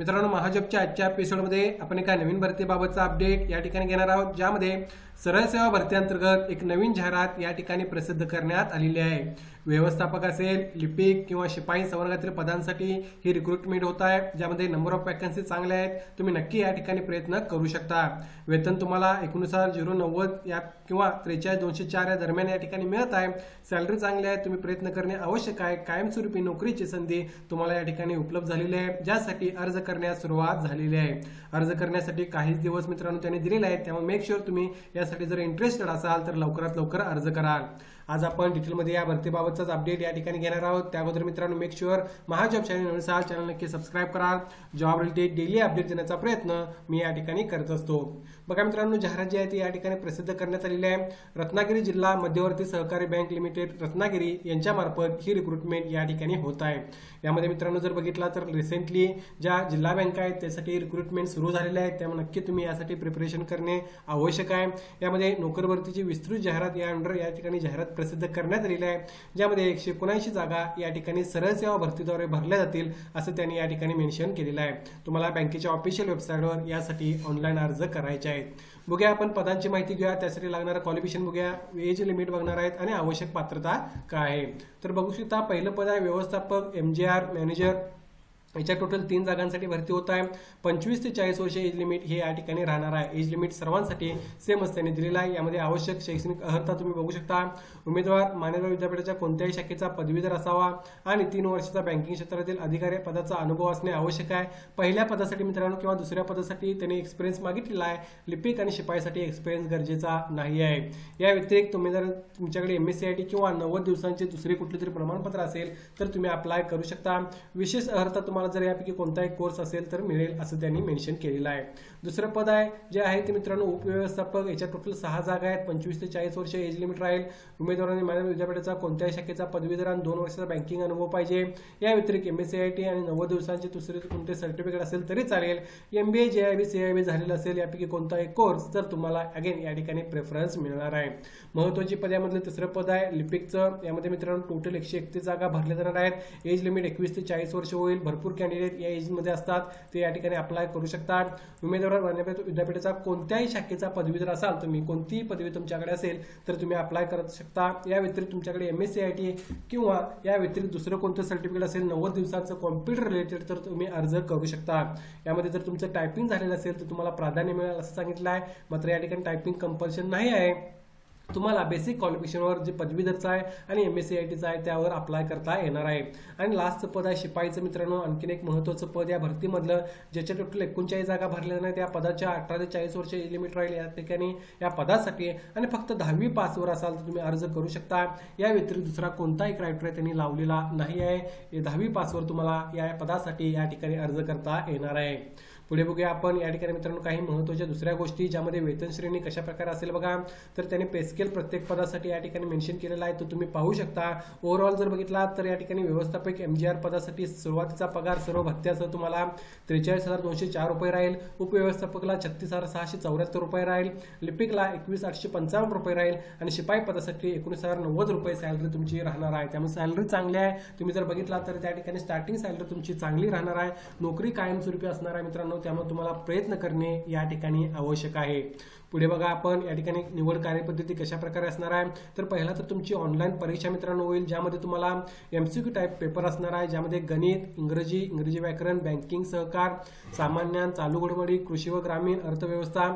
मित्रांनो महाजॉबच्या आजच्या एपिसोडमध्ये आपण एका नवीन भरतीबाबतचा अपडेट या ठिकाणी घेणार आहोत ज्यामध्ये सरळ सेवा भरतीअंतर्गत एक नवीन जाहिरात या ठिकाणी प्रसिद्ध करण्यात आलेली आहे. व्यवस्थापक असेल लिपिक किंवा शिपाई संवर्गातील पदांसाठी ही रिक्रुटमेंट होत आहे ज्यामध्ये नंबर ऑफ वॅकन्सी चांगल्या आहेत तुम्ही नक्की या ठिकाणी प्रयत्न करू शकता. वेतन तुम्हाला एकोणीसार झिरो नव्वद या किंवा त्रेचाळीस दोनशे चार या दरम्यान या ठिकाणी मिळत आहे. सॅलरी चांगली आहे तुम्ही प्रयत्न करणे आवश्यक आहे. कायमस्वरूपी नोकरीची संधी तुम्हाला या ठिकाणी उपलब्ध झालेली आहे ज्यासाठी अर्ज करण्यास सुरुवात झालेली आहे. अर्ज करण्यासाठी काही दिवस मित्रांनो त्यांनी दिलेले आहेत. त्यामुळे मेक शुअर तुम्ही यासाठी जर इंटरेस्टेड असाल तर लवकरात लवकर अर्ज कराल आज आपण डिटेलमध्ये या भरतीबाबतचाच अपडेट या ठिकाणी घेणार आहोत. त्या अगोदर मित्रांनो मेक शुअर महाजॉब चॅनल नवीन असाल चॅनल नक्की सबस्क्राईब करा जॉब रिलेटेड डेली अपडेट देण्याचा प्रयत्न मी या ठिकाणी करत असतो. बघा मित्रांनो जाहिरात जी आहे ती या ठिकाणी प्रसिद्ध करण्यात आलेली आहे. रत्नागिरी जिल्हा मध्यवर्ती सहकारी बँक लिमिटेड रत्नागिरी यांच्यामार्फत ही रिक्रुटमेंट या ठिकाणी होत आहे. यामध्ये मित्रांनो जर बघितला तर रिसेंटली ज्या जिल्हा बँका आहेत त्यासाठी रिक्रुटमेंट सुरू झालेल्या आहेत. त्यामुळे नक्की तुम्ही यासाठी प्रिपरेशन करणे आवश्यक आहे. यामध्ये नोकरभरतीची विस्तृत जाहिरात या अंडर या ठिकाणी जाहिरात प्रसिद्ध करण्यात आलेली आहे. ज्यामध्ये एकशे एकोणऐंशी जागा या ठिकाणी सरळ सेवा भरतीद्वारे भरल्या जातील असं त्यांनी या ठिकाणी मेन्शन केलेलं आहे. तुम्हाला बँकेच्या ऑफिशियल वेबसाईटवर यासाठी ऑनलाईन अर्ज करायचे आहेत. बघूया आपण पदांची माहिती घेऊया. त्यासाठी लागणारं क्वालिफिकेशन बघूया. एज लिमिट बघणार आहेत आणि आवश्यक पात्रता काय आहे. तर बघू शकता पहिलं पद आहे व्यवस्थापक एम जे आर मॅनेजर याच्या टोटल तीन जागांसाठी भरती होत आहे. पंचवीस ते चाळीस वर्ष एज लिमिट हे या ठिकाणी राहणार आहे. एज लिमिट सर्वांसाठी सेमच असल्याने दिलेला आहे. यामध्ये आवश्यक शैक्षणिक अर्हता तुम्ही बघू शकता. उमेदवार मान्यवर विद्यापीठाच्या कोणत्याही शाखेचा पदवीधर असावा आणि तीन वर्षाचा बँकिंग क्षेत्रातील अधिकारी पदाचा अनुभव असणे आवश्यक आहे. पहिल्या पदासाठी मित्रांनो किंवा दुसऱ्या पदासाठी त्यांनी एक्सपिरियन्स मागितलेला आहे. लिपिक आणि शिपाईसाठी एक्सपिरियन्स गरजेचा नाही आहे. या व्यतिरिक्त तुम्ही जर तुमच्याकडे M S C I T किंवा नव्वद दिवसांचे दुसरे कुठले तरी प्रमाणपत्र असेल तर तुम्ही अप्लाय करू शकता. विशेष अर्हता तुम्हाला तुम्हाला जर यापैकी कोणताही कोर्स असेल तर मिळेल असं त्यांनी मेन्शन केलेलं आहे. दुसरं पद आहे जे आहे ते मित्रांनो उपव्यवस्थापक याच्या टोटल सहा जागा आहेत पंचवीस ते चाळीस वर्ष एज लिमिट राहील. उमेदवारांनी माझ्या विद्यापीठाचा कोणत्याही शाखेचा पदवीधर आणि दोन वर्षाचा बँकिंग अनुभव पाहिजे. या व्यतिरिक्त M S C I T आणि नव्वद दिवसांचे दुसरे कोणते सर्टिफिकेट असेल तरी चालेल. M B A J I B C I B झालेलं असेल यापैकी कोणताही कोर्स तर तुम्हाला अगेन या ठिकाणी प्रेफरन्स मिळणार आहे. महत्वाची पद यामधलं तिसरं पद आहे लिपिकचं यामध्ये मित्रांनो टोटल एकशे एकतीस जागा भरल्या जाणार आहेत. एज लिमिट एकवीस ते चाळीस वर्ष होईल. भरपूर कॅन्डिडेट या एजमध्ये असतात. ते या ठिकाणी अप्लाय करू शकतात. उमेदवार विद्यापीठाचा कोणत्याही शाखेचा पदवीधर असाल तुम्ही कोणतीही पदवी तुमच्याकडे असेल तर तुम्ही अप्लाय करू शकता. या व्यतिरिक्त तुमच्याकडे M S C I T किंवा या व्यतिरिक्त दुसरं कोणतं सर्टिफिकेट असेल नव्वद दिवसाचं कॉम्प्युटर रिलेटेड तर तुम्ही अर्ज करू शकता. यामध्ये जर तुमचं टायपिंग झालेलं असेल तर तुम्हाला प्राधान्य मिळेल असं सांगितलं आहे मात्र या ठिकाणी टायपिंग कंपल्शन नाही आहे. तुम्हाला बेसिक क्वालिफिकेशनवर जे पदवीधरचं आहे आणि एम एस सी आय टीचं आहे त्यावर अप्लाय करता येणार आहे. आणि लास्टचं पद आहे शिपाईचं मित्रांनो आणखीन एक महत्त्वाचं पद या भरतीमधलं ज्याच्या टोटल एकोणचाळीस जागा भरल्या नाही त्या पदाच्या अठरा ते चाळीस वर्ष लिमिट राहील या ठिकाणी या पदासाठी आणि फक्त दहावी पासवर असाल तर तुम्ही अर्ज करू शकता. या व्यतिरिक्त दुसरा कोणताही क्रायटेरिया त्यांनी लावलेला नाही आहे. दहावी पासवर तुम्हाला या पदासाठी या ठिकाणी अर्ज करता येणार आहे. पुढे बघूया आपण या ठिकाणी मित्रांनो काही महत्त्वाच्या दुसऱ्या गोष्टी ज्यामध्ये वेतन श्रेणी कशा प्रकारे असेल बघा. तर त्याने पेस्केल प्रत्येक पदासाठी या ठिकाणी मेन्शन केलेला आहे. तो तुम्ही पाहू शकता. ओव्हरऑल जर बघितला तर या ठिकाणी व्यवस्थापक एम जी आर पदासाठी सुरुवातीचा पगार सर्व भत्त्यासह तुम्हाला त्रेचाळीस हजार दोनशे चार रुपये राहील. उपव्यवस्थापकला छत्तीस हजार सहाशे चौऱ्याहत्तर रुपये राहील. लिपिकला एकवीस आठशे पंचावन्न रुपये राहील. आणि शिपाई पदासाठी एकोणीस हजार नव्वद रुपये सॅलरी तुमची राहणार आहे. त्यामुळे सॅलरी चांगली आहे. तुम्ही जर बघितला तर त्या ठिकाणी स्टार्टिंग सॅलरी तुमची चांगली राहणार आहे. नोकरी कायमस्वरूपी असणार आहे मित्रांनो. त्यामुळे तुम्हाला प्रयत्न करणे या ठिकाणी आवश्यक आहे. पुढे बघा आपण या ठिकाणी निवड कार्यपद्धती कशा प्रकारे असणार आहे? तर पहिला तर तुमची ऑनलाईन परीक्षा मित्रांनो होईल ज्यामध्ये तुम्हाला एमसीक्यू टाईप पेपर असणार आहे ज्यामध्ये गणित इंग्रजी इंग्रजी व्याकरण बँकिंग सहकार सामान्य चालू घडवडी कृषी व ग्रामीण अर्थव्यवस्था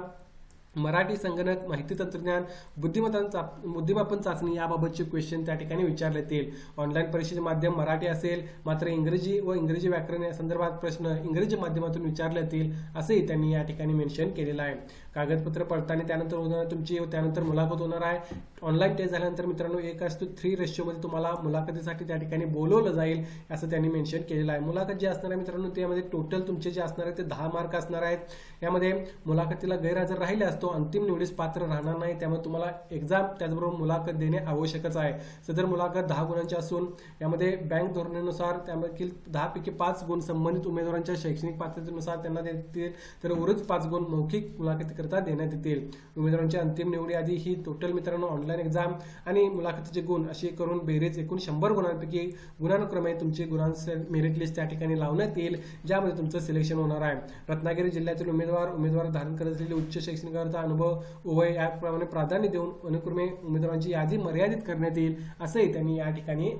मराठी संगणक माहिती तंत्रज्ञान बुद्धिमत्ता चा बुद्धिमापन चाचणी याबाबतचे क्वेश्चन त्या ठिकाणी विचारले येतील ऑनलाईन परीक्षेचे माध्यम मराठी असेल मात्र इंग्रजी व इंग्रजी व्याकरण या संदर्भात प्रश्न इंग्रजी माध्यमातून विचारले येतील असेही त्यांनी या ठिकाणी मेन्शन केलेलं आहे. कागदपत्र पडताना त्यानंतर होणार तुमची त्यानंतर मुलाखत होणार आहे. ऑनलाईन टेस्ट झाल्यानंतर मित्रांनो एक असतो थ्री रेशिओमध्ये तुम्हाला मुलाखतीसाठी त्या ठिकाणी बोलवलं जाईल असं त्यांनी मेन्शन केलेलं आहे. मुलाखत जे असणार आहे मित्रांनो त्यामध्ये टोटल तुमचे जे असणार आहे ते दहा मार्क असणार आहेत. यामध्ये मुलाखतीला गैरहजर राहिले असतो तो अंतिम निवडीस पात्र राहणार नाही त्यामुळे तुम्हाला एक्झाम त्याचबरोबर मुलाखत देणे आवश्यकच आहे. सदर मुलाखत दहा गुणांची असून यामध्ये बँक धोरणानुसार त्यामधील दहापैकी पाच गुण संबंधित उमेदवारांच्या शैक्षणिक पात्रतेनुसार त्यांना देतील तर उर्वरित पाच गुण मौखिक मुलाखतीकरिता देण्यात येतील. उमेदवारांची अंतिम निवडी आधी ही टोटल मित्रांनो ऑनलाईन एक्झाम आणि मुलाखतीचे गुण अशी करून बेरीज एकूण शंभर गुणांपैकी गुणानुक्रमे तुमचे गुणांचे मेरिट लिस्ट त्या ठिकाणी लावण्यात येईल ज्यामध्ये तुमचं सिलेक्शन होणार आहे. रत्नागिरी जिल्ह्यातील उमेदवार उमेदवार धारण करत असलेली उच्च शैक्षणिक अर्थ अनुभव उभय याप्रमाणे प्राधान्य देऊन अनुक्रमे उमेदवारांची यादी मर्यादित करण्यात येईल असंही त्यांनी या ठिकाणी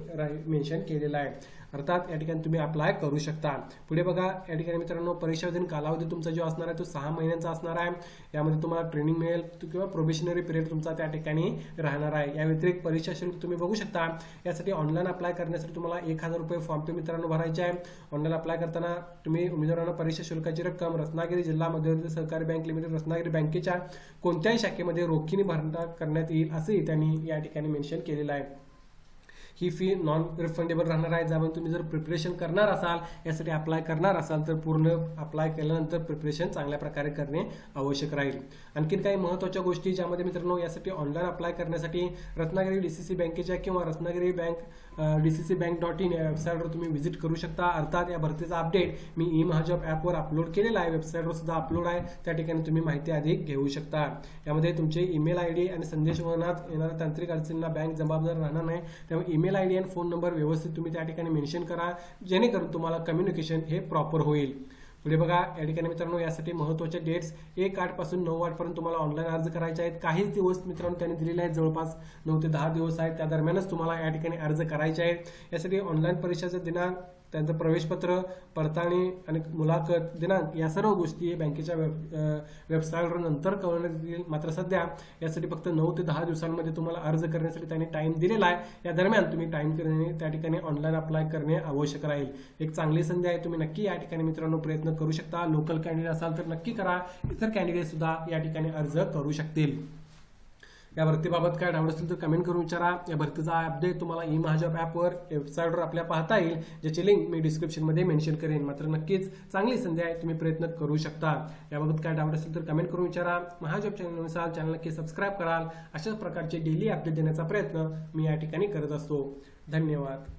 मेन्शन केलेलं आहे. अर्थात या ठिकाणी तुम्ही अप्लाय करू शकता. पुढे बघा या ठिकाणी मित्रांनो परीक्षाधीन कालावधी तुमचा जो असणार आहे तो सहा महिन्यांचा असणार आहे. यामध्ये तुम्हाला ट्रेनिंग मिळेल किंवा प्रोबेशनरी पिरियड तुमचा त्या ठिकाणी राहणार आहे. या व्यतिरिक्त परीक्षा शुल्क तुम्ही बघू शकता. यासाठी ऑनलाईन अप्लाय करण्यासाठी तुम्हाला एक हजार रुपये फॉर्म तुम्ही मित्रांनो भरायचे आहे. ऑनलाईन अप्लाय करताना तुम्ही उमेदवारांना परीक्षा शुल्काची रक्कम रत्नागिरी जिल्हा मध्यवर्ती सहकारी बँक लिमिटेड रत्नागिरी बँकेच्या कोणत्याही शाखेमध्ये रोखीने भरणा करण्यात येईल असंही त्यांनी या ठिकाणी मेन्शन केलेलं आहे. ही फी नॉन रिफंडेबल राहणार आहे. ज्यामध्ये तुम्ही जर प्रिपरेशन करणार असाल यासाठी अप्लाय करणार असाल तर पूर्ण अप्लाय केल्यानंतर प्रिपरेशन चांगल्या प्रकारे करणे आवश्यक राहील. आणखीन काही महत्त्वाच्या गोष्टी ज्यामध्ये मित्रांनो यासाठी ऑनलाईन अप्लाय करण्यासाठी रत्नागिरी डीसीसी बँकेच्या किंवा Ratnagiri bank DCC bank dot in या वेबसाईटवर तुम्ही व्हिजिट करू शकता. अर्थात या भरतीचा अपडेट मी ई महाजॉब ॲपवर अपलोड केलेला आहे. वेबसाईटवर सुद्धा अपलोड आहे. त्या ठिकाणी तुम्ही माहिती अधिक घेऊ शकता. यामध्ये तुमचे ईमेल आय डी आणि संदेश वहनात येणाऱ्या तांत्रिक अडचणींना बँक जबाबदार राहणार नाही. त्यामुळे ईमेल आय डी आणि फोन नंबर व्यवस्थित तुम्ही त्या ठिकाणी मेन्शन करा जेणेकरून तुम्हाला कम्युनिकेशन हे प्रॉपर होईल. पुढे बघा या ठिकाणी मित्रांनो यासाठी महत्त्वाच्या डेट्स एक आठपासून नऊ आठ पर्यंत तुम्हाला ऑनलाईन अर्ज करायचे आहेत. काही दिवस मित्रांनो त्यांनी दिलेले आहेत. जवळपास नऊ ते दहा दिवस आहेत. त्या दरम्यानच तुम्हाला या ठिकाणी अर्ज करायचे आहेत. यासाठी ऑनलाईन परीक्षाचा दिनांक त्यांचं प्रवेशपत्र पडताळणी आणि मुलाखत दिनांक या सर्व गोष्टी बँकेच्या वेब वेबसाईटवर नंतर कळवण्यात येईल मात्र सध्या यासाठी फक्त नऊ ते दहा दिवसांमध्ये तुम्हाला अर्ज करण्यासाठी त्यांनी टाइम दिलेला आहे. या दरम्यान तुम्ही टाइम करणे त्या ठिकाणी ऑनलाईन अप्लाय करणे आवश्यक राहील. एक चांगली संधी आहे तुम्ही नक्की या ठिकाणी मित्रांनो प्रयत्न करू शकता. लोकल कॅन्डिडेट असाल तर नक्की करा. इतर कॅन्डिडेट सुद्धा या ठिकाणी अर्ज करू शकतील. या भरतीबाबत काय डाऊट असेल तर कमेंट करून विचारा. या भरतीचा अपडेट तुम्हाला ई महाजॉब ॲपवर वेबसाईटवर आपल्या पाहता येईल ज्याची लिंक मी डिस्क्रिप्शनमध्ये मेन्शन करेन. मात्र नक्कीच चांगली संधी आहे तुम्ही प्रयत्न करू शकता. याबाबत काय डाऊट असेल तर कमेंट करून विचारा. महाजॉब चॅनलनुसार चॅनल नक्की सबस्क्राईब कराल. अशाच प्रकारचे डेली अपडेट देण्याचा प्रयत्न मी या ठिकाणी करत असतो. धन्यवाद.